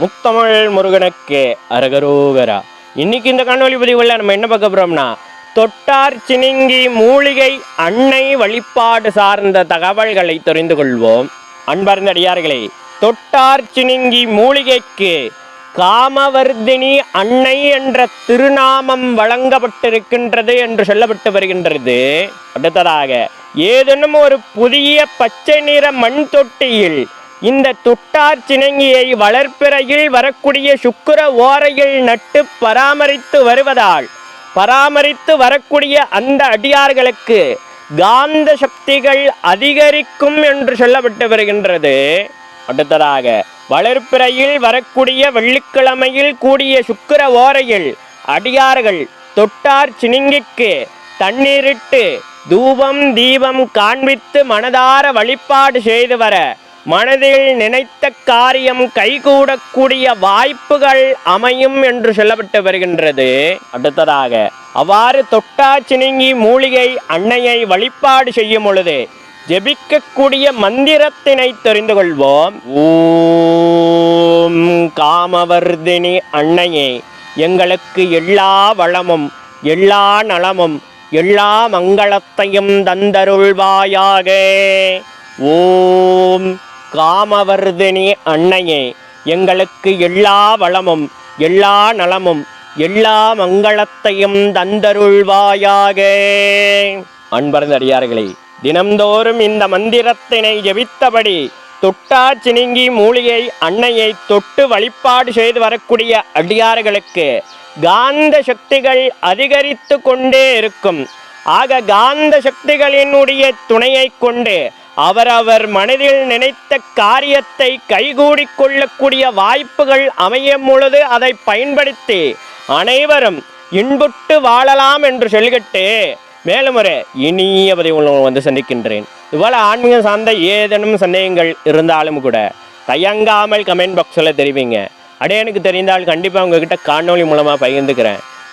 முத்தமிழ் முருகனுக்கு அரகரோகரா. இன்னைக்கு இந்த காணொலி பதிவுகளில் நம்ம என்ன பார்க்க போறோம்னா தொட்டார் சினிங்கி மூலிகை அன்னை வழிபாடு சார்ந்த தகவல்களை தெரிந்து கொள்வோம். அன்பார்ந்த அடியார்களே தொட்டார் சினிங்கி மூலிகைக்கு காமவர்தினி அன்னை என்ற திருநாமம் வழங்கப்பட்டிருக்கின்றது என்று சொல்லப்பட்டு வருகின்றது. அடுத்ததாக ஏதேனும் ஒரு புதிய பச்சை நிற மண் தொட்டியில் இந்த துட்டார் சினங்கியை வளர்ப்பிறையில் வரக்கூடிய சுக்கிர ஓரையில் நட்டு பராமரித்து வருவதால் பராமரித்து வரக்கூடிய அந்த அடியார்களுக்கு காந்த சக்திகள் அதிகரிக்கும் என்று சொல்லப்பட்டு வருகின்றது. அடுத்ததாக வளர்ப்பிறையில் வரக்கூடிய வெள்ளிக்கிழமையில் கூடிய சுக்கிர ஓரையில் அடியார்கள் தொட்டார் சினிங்கிக்கு தண்ணீரிட்டு தூபம் தீபம் காண்பித்து மனதார வழிபாடு செய்து வர மனதில் நினைத்த காரியம் கைகூடக்கூடிய வாய்ப்புகள் அமையும் என்று சொல்லப்பட்டு வருகின்றது. அடுத்ததாக அவ்வாறு தொட்டா மூலிகை அன்னையை வழிபாடு செய்யும் பொழுது ஜெபிக்கக்கூடிய மந்திரத்தினை தெரிந்து கொள்வோம். ஓம் காமவர்தினி அன்னையே எங்களுக்கு எல்லா வளமும் எல்லா நலமும் எல்லா மங்களத்தையும் தந்தருள்வாயாக. ஓம் காமவர்தினி அன்னையே எங்களுக்கு எல்லா வளமும் எல்லா நலமும் எல்லா மங்களத்தையும் தந்தருள்வாயாக. அன்பர்ந்த அடியார்களே தினம்தோறும் இந்த மந்திரத்தினை ஜெபித்தபடி தொட்டா சினிங்கி மூலிகை அன்னையை தொட்டு வழிபாடு செய்து வரக்கூடிய அடியார்களுக்கு காந்த சக்திகள் அதிகரித்து கொண்டே இருக்கும். ஆக காந்த சக்திகளினுடைய துணையை கொண்டு அவரவர் மனதில் நினைத்த காரியத்தை கைகூடிக் கொள்ளக்கூடிய வாய்ப்புகள் அமையும் பொழுது அதை பயன்படுத்தி அனைவரும் இன்புட்டு வாழலாம் என்று சொல்லிக்கிட்டு மேலும் ஒரு இனிய பதிவு உங்களை வந்து சந்திக்கின்றேன். இதுபோல் ஆன்மீகம் சார்ந்த ஏதேனும் சந்தேகங்கள் இருந்தாலும் கூட தயங்காமல் கமெண்ட் பாக்ஸில் தெரிவிங்க. அடே எனக்கு தெரிந்தால் கண்டிப்பாக உங்ககிட்ட காணொளி மூலமாக பகிர்ந்துக்கிறேன்.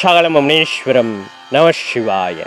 சகலமும் நீஸ்வரம் நம சிவாய